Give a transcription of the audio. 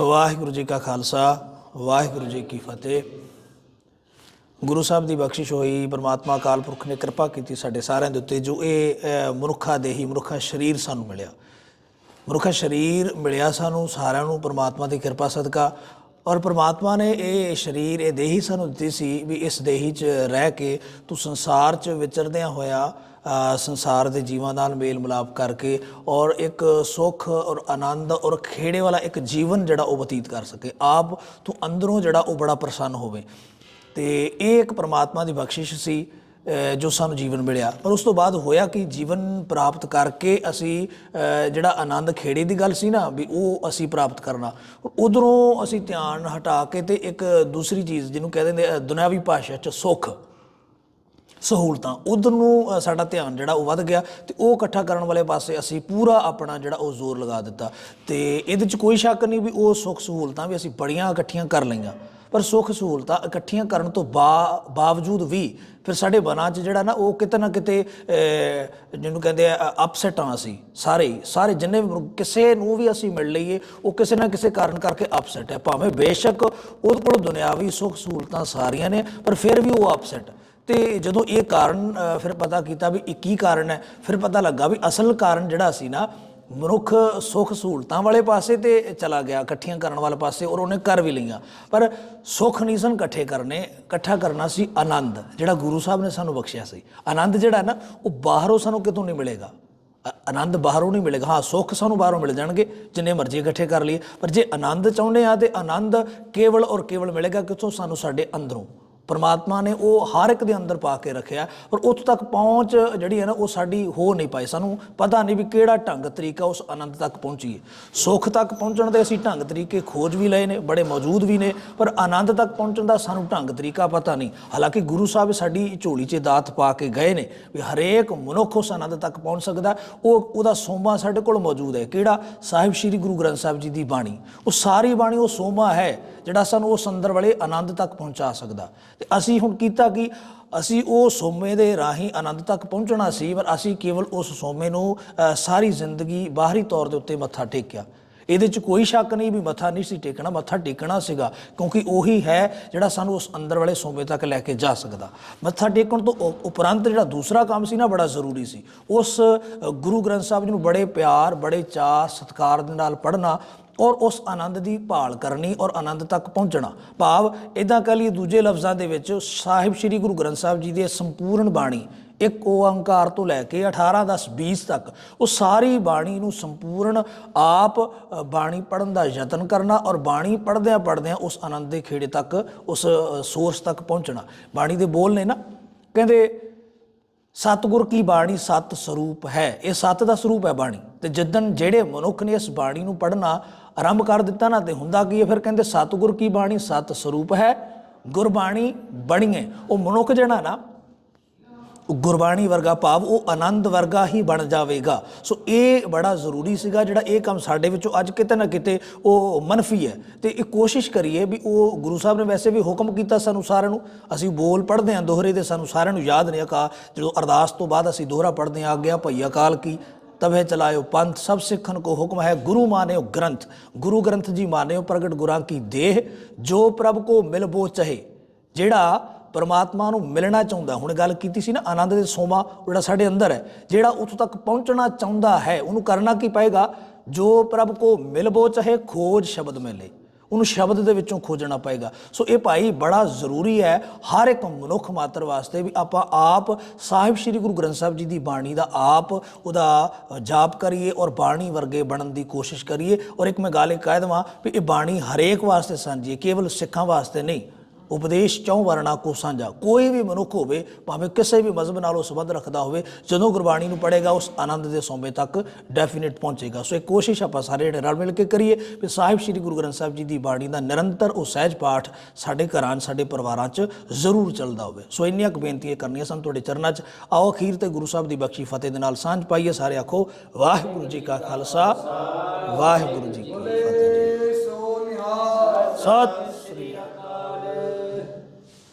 ਵਾਹਿਗੁਰੂ ਜੀ ਕਾ ਖਾਲਸਾ, ਵਾਹਿਗੁਰੂ ਜੀ ਕੀ ਫਤਿਹ। ਗੁਰੂ ਸਾਹਿਬ ਦੀ ਬਖਸ਼ਿਸ਼ ਹੋਈ, ਪ੍ਰਮਾਤਮਾ ਅਕਾਲ ਪੁਰਖ ਨੇ ਕਿਰਪਾ ਕੀਤੀ ਸਾਡੇ ਸਾਰਿਆਂ ਦੇ ਉੱਤੇ, ਜੋ ਇਹ ਮਨੁੱਖਾ ਦੇਹੀ, ਮਨੁੱਖਾ ਸਰੀਰ ਸਾਨੂੰ ਮਿਲਿਆ। ਮਨੁੱਖਾ ਸਰੀਰ ਮਿਲਿਆ ਸਾਨੂੰ, ਸਾਰਿਆਂ ਨੂੰ, ਪ੍ਰਮਾਤਮਾ ਦੀ ਕਿਰਪਾ, ਸਦਕਾ। ਔਰ ਪ੍ਰਮਾਤਮਾ ਨੇ ਇਹ ਸਰੀਰ, ਇਹ ਦੇਹੀ ਸਾਨੂੰ ਦਿੱਤੀ ਸੀ ਵੀ ਇਸ ਦੇਹੀ 'ਚ ਰਹਿ ਕੇ ਤੂੰ ਸੰਸਾਰ 'ਚ ਵਿਚਰਦਿਆਂ ਹੋਇਆ ਸੰਸਾਰ ਦੇ ਜੀਵਾਂ ਨਾਲ ਮੇਲ ਮਿਲਾਪ ਕਰਕੇ ਔਰ ਇੱਕ ਸੁੱਖ ਔਰ ਆਨੰਦ ਔਰ ਖੇੜੇ ਵਾਲਾ ਇੱਕ ਜੀਵਨ ਜਿਹੜਾ ਉਹ ਬਤੀਤ ਕਰ ਸਕੇ। ਆਪ ਤੋਂ ਅੰਦਰੋਂ ਜਿਹੜਾ ਉਹ ਬੜਾ ਪ੍ਰਸੰਨ ਹੋਵੇ। ਤੇ ਇਹ ਇੱਕ ਪ੍ਰਮਾਤਮਾ ਦੀ ਬਖਸ਼ਿਸ਼ ਸੀ ਜੋ ਸਾਨੂੰ ਜੀਵਨ ਮਿਲਿਆ। ਪਰ ਉਸ ਤੋਂ ਬਾਅਦ ਹੋਇਆ ਕਿ? ਜੀਵਨ ਪ੍ਰਾਪਤ ਕਰਕੇ ਅਸੀਂ ਜਿਹੜਾ ਆਨੰਦ ਖੇੜੇ ਦੀ ਗੱਲ ਸੀ ਨਾ, ਵੀ ਉਹ ਅਸੀਂ ਪ੍ਰਾਪਤ ਕਰਨਾ। ਉਧਰੋਂ ਅਸੀਂ ਧਿਆਨ ਹਟਾ ਕੇ ਤੇ ਇੱਕ ਦੂਸਰੀ ਚੀਜ਼ ਜਿਹਨੂੰ ਕਹਿੰਦੇ ਨੇ ਦੁਨਿਆਵੀ ਭਾਸ਼ਾ 'ਚ ਸੁੱਖ। ਸਹੂਲਤਾਂ ਉਧਰ ਨੂੰ ਸਾਡਾ ਧਿਆਨ ਜਿਹੜਾ ਉਹ ਵੱਧ ਗਿਆ ਤੇ ਉਹ ਇਕੱਠਾ ਕਰਨ ਵਾਲੇ ਪਾਸੇ ਅਸੀਂ ਪੂਰਾ ਆਪਣਾ ਜਿਹੜਾ ਉਹ ਜ਼ੋਰ ਲਗਾ ਦਿੱਤਾ। ਤੇ ਇਹਦੇ 'ਚ ਕੋਈ ਸ਼ੱਕ ਨਹੀਂ ਵੀ ਉਹ ਸੁੱਖ ਸਹੂਲਤਾਂ ਵੀ ਅਸੀਂ ਬੜੀਆਂ ਇਕੱਠੀਆਂ ਕਰ ਲਈਆਂ। ਪਰ ਸੁੱਖ ਸਹੂਲਤਾਂ ਇਕੱਠੀਆਂ ਕਰਨ ਤੋਂ ਬਾ- ਬਾਵਜੂਦ ਵੀ ਫਿਰ ਸਾਡੇ ਮਨਾਂ 'ਚ ਜਿਹੜਾ ਨਾ ਉਹ ਕਿਤੇ ਨਾ ਕਿਤੇ ਜਿਹਨੂੰ ਕਹਿੰਦੇ ਆ ਅਪਸੈਟ ਅਪਸੈਟਾਂ ਅਸੀਂ ਸਾਰੇ ਹੀ, ਸਾਰੇ ਜਿੰਨੇ ਵੀ ਕਿਸੇ ਨੂੰ ਵੀ ਅਸੀਂ ਮਿਲ ਲਈਏ ਉਹ ਕਿਸੇ ਨਾ ਕਿਸੇ ਕਾਰਨ ਕਰਕੇ ਅਪਸੈਟ ਹੈ। ਭਾਵੇਂ ਬੇਸ਼ੱਕ ਉਹਦੇ ਕੋਲ ਦੁਨਿਆਵੀ ਸੁੱਖ ਸਹੂਲਤਾਂ ਸਾਰੀਆਂ ਨੇ ਪਰ ਫਿਰ ਵੀ ਉਹ ਅਪਸੈਟ ਤੇ ਜਦੋਂ ਇਹ ਕਾਰਨ ਫਿਰ ਪਤਾ ਕੀਤਾ ਵੀ ਇਹ ਕੀ ਕਾਰਨ ਹੈ, ਫਿਰ ਪਤਾ ਲੱਗਾ ਵੀ ਅਸਲ ਕਾਰਨ ਜਿਹੜਾ ਸੀ ਨਾ, ਮਨੁੱਖ ਸੁੱਖ ਸਹੂਲਤਾਂ ਵਾਲੇ ਪਾਸੇ ਤੇ ਚਲਾ ਗਿਆ, ਇਕੱਠੀਆਂ ਕਰਨ ਵਾਲੇ ਪਾਸੇ, ਔਰ ਉਹਨੇ ਕਰ ਵੀ ਲਈਆਂ। ਪਰ ਸੁੱਖ ਨਹੀਂ ਸਨ ਇਕੱਠੇ ਕਰਨੇ, ਇਕੱਠਾ ਕਰਨਾ ਸੀ ਆਨੰਦ, ਜਿਹੜਾ ਗੁਰੂ ਸਾਹਿਬ ਨੇ ਸਾਨੂੰ ਬਖਸ਼ਿਆ ਸੀ। ਆਨੰਦ ਜਿਹੜਾ ਨਾ, ਉਹ ਬਾਹਰੋਂ ਸਾਨੂੰ ਕਿਤੋਂ ਨਹੀਂ ਮਿਲੇਗਾ। ਆਨੰਦ ਬਾਹਰੋਂ ਨਹੀਂ ਮਿਲੇਗਾ। ਹਾਂ, ਸੁੱਖ ਸਾਨੂੰ ਬਾਹਰੋਂ ਮਿਲ ਜਾਣਗੇ, ਜਿੰਨੇ ਮਰਜ਼ੀ ਇਕੱਠੇ ਕਰ ਲਈਏ, ਪਰ ਜੇ ਆਨੰਦ ਚਾਹੁੰਦੇ ਆ ਤੇ ਆਨੰਦ ਕੇਵਲ ਔਰ ਕੇਵਲ ਮਿਲੇਗਾ ਕਿਥੋਂ? ਸਾਨੂੰ ਸਾਡੇ ਅੰਦਰੋਂ। ਪਰਮਾਤਮਾ ਨੇ ਉਹ ਹਰ ਇੱਕ ਦੇ ਅੰਦਰ ਪਾ ਕੇ ਰੱਖਿਆ ਪਰ ਉੱਥੋਂ ਤੱਕ ਪਹੁੰਚ ਜਿਹੜੀ ਹੈ ਨਾ, ਉਹ ਸਾਡੀ ਹੋ ਨਹੀਂ ਪਾਈ। ਸਾਨੂੰ ਪਤਾ ਨਹੀਂ ਵੀ ਕਿਹੜਾ ਢੰਗ ਤਰੀਕਾ ਉਸ ਆਨੰਦ ਤੱਕ ਪਹੁੰਚੀਏ ਸੁੱਖ ਤੱਕ ਪਹੁੰਚਣ ਦੇ ਅਸੀਂ ਢੰਗ ਤਰੀਕੇ ਖੋਜ ਵੀ ਲਏ ਨੇ, ਬੜੇ ਮੌਜੂਦ ਵੀ ਨੇ, ਪਰ ਆਨੰਦ ਤੱਕ ਪਹੁੰਚਣ ਦਾ ਸਾਨੂੰ ਢੰਗ ਤਰੀਕਾ ਪਤਾ ਨਹੀਂ। ਹਾਲਾਂਕਿ ਗੁਰੂ ਸਾਹਿਬ ਸਾਡੀ ਝੋਲੀ 'ਚ ਦਾਤ ਪਾ ਕੇ ਗਏ ਨੇ ਵੀ ਹਰੇਕ ਮਨੁੱਖ ਉਸ ਆਨੰਦ ਤੱਕ ਪਹੁੰਚ ਸਕਦਾ ਉਹ, ਉਹਦਾ ਸੋਮਾ ਸਾਡੇ ਕੋਲ ਮੌਜੂਦ ਹੈ। ਕਿਹੜਾ? ਸਾਹਿਬ ਸ੍ਰੀ ਗੁਰੂ ਗ੍ਰੰਥ ਸਾਹਿਬ ਜੀ ਦੀ ਬਾਣੀ। ਉਹ ਸਾਰੀ ਬਾਣੀ ਉਹ ਸੋਮਾ ਹੈ, ਜਿਹੜਾ ਸਾਨੂੰ ਉਸ ਅੰਦਰ ਵਾਲੇ ਆਨੰਦ ਤੱਕ ਪਹੁੰਚਾ ਸਕਦਾ। ਤੇ ਅਸੀਂ ਹੁਣ ਕੀਤਾ ਕਿ? ਅਸੀਂ ਉਹ ਸੋਮੇ ਦੇ ਰਾਹੀਂ ਆਨੰਦ ਤੱਕ ਪਹੁੰਚਣਾ ਸੀ, ਪਰ ਅਸੀਂ ਕੇਵਲ ਉਸ ਸੋਮੇ ਨੂੰ ਸਾਰੀ ਜ਼ਿੰਦਗੀ ਬਾਹਰੀ ਤੌਰ ਦੇ ਉੱਤੇ ਮੱਥਾ ਟੇਕਿਆ। ਇਹਦੇ 'ਚ ਕੋਈ ਸ਼ੱਕ ਨਹੀਂ ਵੀ ਮੱਥਾ ਨਹੀਂ ਸੀ ਟੇਕਣਾ, ਮੱਥਾ ਟੇਕਣਾ ਸੀਗਾ, ਕਿਉਂਕਿ ਉਹੀ ਹੈ ਜਿਹੜਾ ਸਾਨੂੰ ਉਸ ਅੰਦਰ ਵਾਲੇ ਸੋਮੇ ਤੱਕ ਲੈ ਕੇ ਜਾ ਸਕਦਾ। ਮੱਥਾ ਟੇਕਣ ਤੋਂ ਉਪਰੰਤ ਜਿਹੜਾ ਦੂਸਰਾ ਕੰਮ ਸੀ ਨਾ, ਬੜਾ ਜ਼ਰੂਰੀ ਸੀ। ਉਸ ਗੁਰੂ ਗ੍ਰੰਥ ਸਾਹਿਬ ਜੀ ਨੂੰ ਬੜੇ ਪਿਆਰ, ਬੜੇ ਚਾਅ, ਸਤਿਕਾਰ ਦੇ ਨਾਲ ਪੜ੍ਹਨਾ ਔਰ ਉਸ ਆਨੰਦ ਦੀ ਭਾਲ ਕਰਨੀ ਔਰ ਆਨੰਦ ਤੱਕ ਪਹੁੰਚਣਾ। ਭਾਵ ਇਦਾਂ ਕਹ ਲਈਏ ਦੂਜੇ ਲਫ਼ਜ਼ਾਂ ਦੇ ਵਿੱਚ ਸਾਹਿਬ ਸ੍ਰੀ ਗੁਰੂ ਗ੍ਰੰਥ ਸਾਹਿਬ ਜੀ ਦੀ ਸੰਪੂਰਨ ਬਾਣੀ ਇੱਕ ਓੰਕਾਰ ਤੋਂ ਲੈ ਕੇ 18 10 20 ਤੱਕ, ਉਹ ਸਾਰੀ ਬਾਣੀ ਨੂੰ ਸੰਪੂਰਨ ਆਪ ਬਾਣੀ ਪੜਨ ਦਾ ਯਤਨ ਕਰਨਾ ਔਰ ਬਾਣੀ ਪੜਦਿਆਂ ਪੜਦਿਆਂ ਉਸ ਆਨੰਦ ਦੇ ਖੇੜੇ ਤੱਕ, ਉਸ ਸੋਰਸ ਤੱਕ ਪਹੁੰਚਣਾ। ਬਾਣੀ ਦੇ ਬੋਲ ਨੇ ਨਾ, ਕਹਿੰਦੇ ਸਤਿਗੁਰ ਕੀ ਬਾਣੀ ਸਤ ਸਰੂਪ ਹੈ? ਇਹ ਸਤ ਦਾ ਸਰੂਪ ਹੈ ਬਾਣੀ। ਤੇ ਜਿੱਦਣ ਜਿਹੜੇ ਮਨੁੱਖ ਨੇ ਇਸ ਬਾਣੀ ਨੂੰ ਪੜਨਾ ਆਰੰਭ ਕਰ ਦਿੱਤਾ ਨਾ, ਤੇ ਹੁੰਦਾ ਕੀ ਹੈ? ਫਿਰ ਕਹਿੰਦੇ ਸਤਿਗੁਰ ਕੀ ਬਾਣੀ ਸਤ ਸਰੂਪ ਹੈ? ਗੁਰਬਾਣੀ ਬਣੀਏ ਉਹ ਮਨੁੱਖ ਜਿਹੜਾ ਨਾ ਗੁਰਬਾਣੀ ਵਰਗਾ ਭਾਵ, ਉਹ ਆਨੰਦ ਵਰਗਾ ਹੀ ਬਣ ਜਾਵੇਗਾ। ਸੋ ਇਹ ਬੜਾ ਜ਼ਰੂਰੀ ਸੀਗਾ ਜਿਹੜਾ ਇਹ ਕੰਮ ਸਾਡੇ ਵਿੱਚੋਂ ਅੱਜ ਕਿਤੇ ਨਾ ਕਿਤੇ ਉਹ ਮਨਫੀ ਹੈ। ਤੇ ਇਹ ਕੋਸ਼ਿਸ਼ ਕਰੀਏ ਵੀ ਉਹ ਗੁਰੂ ਸਾਹਿਬ ਨੇ ਵੈਸੇ ਵੀ ਹੁਕਮ ਕੀਤਾ ਸਾਨੂੰ ਸਾਰਿਆਂ ਨੂੰ, ਅਸੀਂ ਬੋਲ ਪੜ੍ਹਦੇ ਹਾਂ ਦੋਹਰੇ ਦੇ ਸਾਨੂੰ ਸਾਰਿਆਂ ਨੂੰ ਯਾਦ ਨੇ ਅਕਾ ਜਦੋਂ ਅਰਦਾਸ ਤੋਂ ਬਾਅਦ ਅਸੀਂ ਦੋਹਰਾ ਪੜ੍ਹਦੇ ਹਾਂ ਆ ਗਿਆ ਭਈ ਅਕਾਲ ਕੀ, ਤਵੇ ਚਲਾਇਓ ਪੰਥ, ਸਭ ਸਿੱਖਣ ਕੋ ਹੁਕਮ ਹੈ, ਗੁਰੂ ਮਾਨਿਓ ਗ੍ਰੰਥ। ਗੁਰੂ ਗ੍ਰੰਥ ਜੀ ਮਾਨਿਓ ਪ੍ਰਗਟ ਗੁਰਾਂ ਕੀ ਦੇਹ, ਜੋ ਪ੍ਰਭ ਕੋ ਮਿਲਬੋ ਚਹੇ। ਜਿਹੜਾ ਪਰਮਾਤਮਾ ਨੂੰ ਮਿਲਣਾ ਚਾਹੁੰਦਾ ਹੁਣ ਗੱਲ ਕੀਤੀ ਸੀ ਨਾ ਆਨੰਦ ਦੇ ਸੋਮਾ, ਜਿਹੜਾ ਸਾਡੇ ਅੰਦਰ ਹੈ, ਜਿਹੜਾ ਉੱਥੋਂ ਤੱਕ ਪਹੁੰਚਣਾ ਚਾਹੁੰਦਾ ਹੈ, ਉਹਨੂੰ ਕਰਨਾ ਕੀ ਪਏਗਾ? ਜੋ ਪ੍ਰਭ ਕੋ ਮਿਲਬੋ ਚਾਹੇ ਖੋਜ ਸ਼ਬਦ ਮਿਲੇ, ਉਹਨੂੰ ਸ਼ਬਦ ਦੇ ਵਿੱਚੋਂ ਖੋਜਣਾ ਪਏਗਾ। ਸੋ ਇਹ ਭਾਈ ਬੜਾ ਜ਼ਰੂਰੀ ਹੈ, ਹਰ ਇੱਕ ਮਨੁੱਖ ਮਾਤਰ ਵਾਸਤੇ ਵੀ ਆਪਾਂ ਆਪ ਸਾਹਿਬ ਸ੍ਰੀ ਗੁਰੂ ਗ੍ਰੰਥ ਸਾਹਿਬ ਜੀ ਦੀ ਬਾਣੀ ਦਾ ਆਪ ਉਹਦਾ ਜਾਪ ਕਰੀਏ ਔਰ ਬਾਣੀ ਵਰਗੇ ਬਣਨ ਦੀ ਕੋਸ਼ਿਸ਼ ਕਰੀਏ। ਔਰ ਇੱਕ ਮੈਂ ਗੱਲ ਇਹ ਕਹਿ ਦੇਵਾਂ ਵੀ ਇਹ ਬਾਣੀ ਹਰੇਕ ਵਾਸਤੇ ਸਾਂਝੀ ਕੇਵਲ ਸਿੱਖਾਂ ਵਾਸਤੇ ਨਹੀਂ ਉਪਦੇਸ਼ ਚੌ ਵਰਣਾ ਕੋ ਸਾਂਝਾ। ਕੋਈ ਵੀ ਮਨੁੱਖ ਹੋਵੇ ਭਾਵੇਂ ਕਿਸੇ ਵੀ ਮਜ਼ਹਬ ਨਾਲ ਉਹ ਸੰਬੰਧ ਰੱਖਦਾ ਹੋਵੇ ਜਦੋਂ ਗੁਰਬਾਣੀ ਨੂੰ ਪੜ੍ਹੇਗਾ ਉਸ ਆਨੰਦ ਦੇ ਸੋਮੇ ਤੱਕ ਡੈਫੀਨਿਟ ਪਹੁੰਚੇਗਾ। ਸੋ ਇਹ ਕੋਸ਼ਿਸ਼ ਆਪਾਂ ਸਾਰੇ ਜਿਹੜੇ ਰਲ ਮਿਲ ਕੇ ਕਰੀਏ। ਵੀ ਸਾਹਿਬ ਸ੍ਰੀ ਗੁਰੂ ਗ੍ਰੰਥ ਸਾਹਿਬ ਜੀ ਦੀ ਬਾਣੀ ਦਾ ਨਿਰੰਤਰ ਉਹ ਸਹਿਜ ਪਾਠ ਸਾਡੇ ਘਰਾਂ 'ਚ ਸਾਡੇ ਪਰਿਵਾਰਾਂ 'ਚ ਜ਼ਰੂਰ ਚੱਲਦਾ ਹੋਵੇ। ਸੋ ਇੰਨੀਆਂ ਕੁ ਬੇਨਤੀਆਂ ਕਰਨੀਆਂ ਸਨ ਤੁਹਾਡੇ ਚਰਨਾਂ 'ਚ। ਆਓ ਅਖੀਰ ਤੇ ਗੁਰੂ ਸਾਹਿਬ ਦੀ ਬਖਸ਼ੀ ਫਤਿਹ ਦੇ ਨਾਲ ਸਾਂਝ ਪਾਈਏ। ਸਾਰੇ ਆਖੋ ਵਾਹਿਗੁਰੂ ਜੀ ਕਾ ਖਾਲਸਾ ਵਾਹਿਗੁਰੂ ਜੀ ਕੀ ਫਤਿਹ। ਸਤਿ